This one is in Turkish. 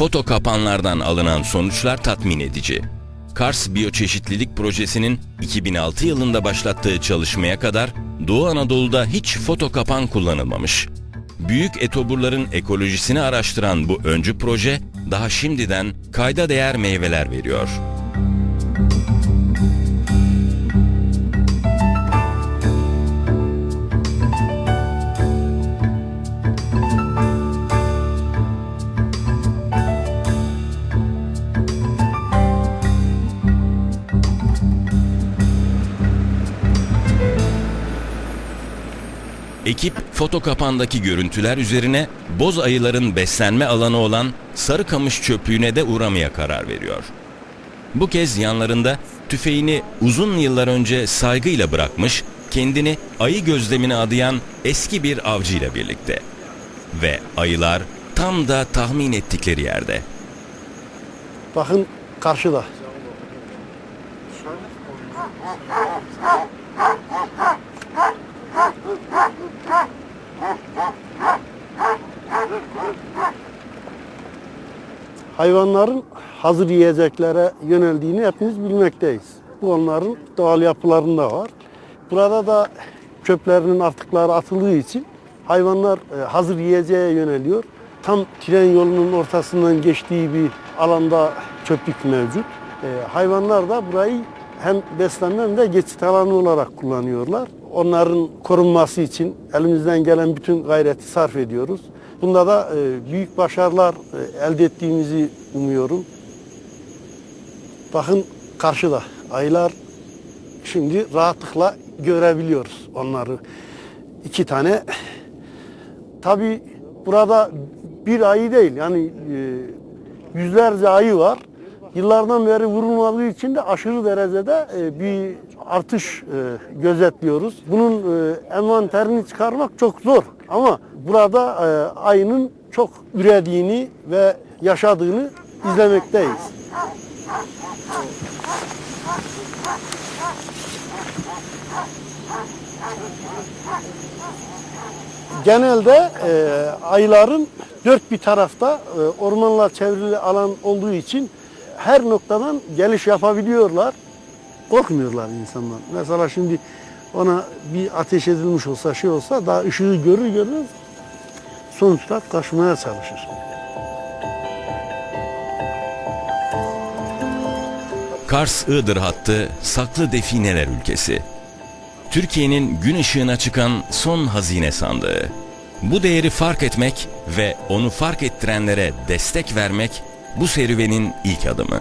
foto kapanlardan alınan sonuçlar tatmin edici. Kars Biyoçeşitlilik Projesi'nin 2006 yılında başlattığı çalışmaya kadar Doğu Anadolu'da hiç foto kapan kullanılmamış. Büyük etoburların ekolojisini araştıran bu öncü proje daha şimdiden kayda değer meyveler veriyor. Ekip foto kapandaki görüntüler üzerine boz ayıların beslenme alanı olan Sarıkamış çöplüğüne de uğramaya karar veriyor. Bu kez yanlarında tüfeğini uzun yıllar önce saygıyla bırakmış, kendini ayı gözlemine adayan eski bir avcıyla birlikte. Ve ayılar tam da tahmin ettikleri yerde. Bakın karşıda. Hayvanların hazır yiyeceklere yöneldiğini hepimiz bilmekteyiz. Bu onların doğal yapılarında var. Burada da çöplerinin atıkları atıldığı için hayvanlar e, hazır yiyeceğe yöneliyor. Tam tren yolunun ortasından geçtiği bir alanda çöplük mevcut. E, hayvanlar da burayı hem beslenme hem de geçit alanı olarak kullanıyorlar. Onların korunması için elimizden gelen bütün gayreti sarf ediyoruz. Bunda da e, büyük başarılar e, elde ettiğimizi umuyorum. Bakın karşıda aylar şimdi rahatlıkla görebiliyoruz onları. İki tane. Tabi burada bir ayı değil yani e, yüzlerce ayı var. Yıllardan beri vurulmadığı için de aşırı derecede e, bir artış e, gözetliyoruz. Bunun e, envanterini çıkarmak çok zor ama burada ayının çok ürediğini ve yaşadığını izlemekteyiz. Genelde e, ayıların dört bir tarafta e, ormanla çevrili alan olduğu için her noktadan geliş yapabiliyorlar. Korkmuyorlar insanlar. Mesela şimdi ona bir ateş edilmiş olsa şey olsa daha ışığı görür görür sonuçta kaçmaya çalışır. Kars-Iğdır hattı saklı defineler ülkesi. Türkiye'nin gün ışığına çıkan son hazine sandığı. Bu değeri fark etmek ve onu fark ettirenlere destek vermek bu serüvenin ilk adımı.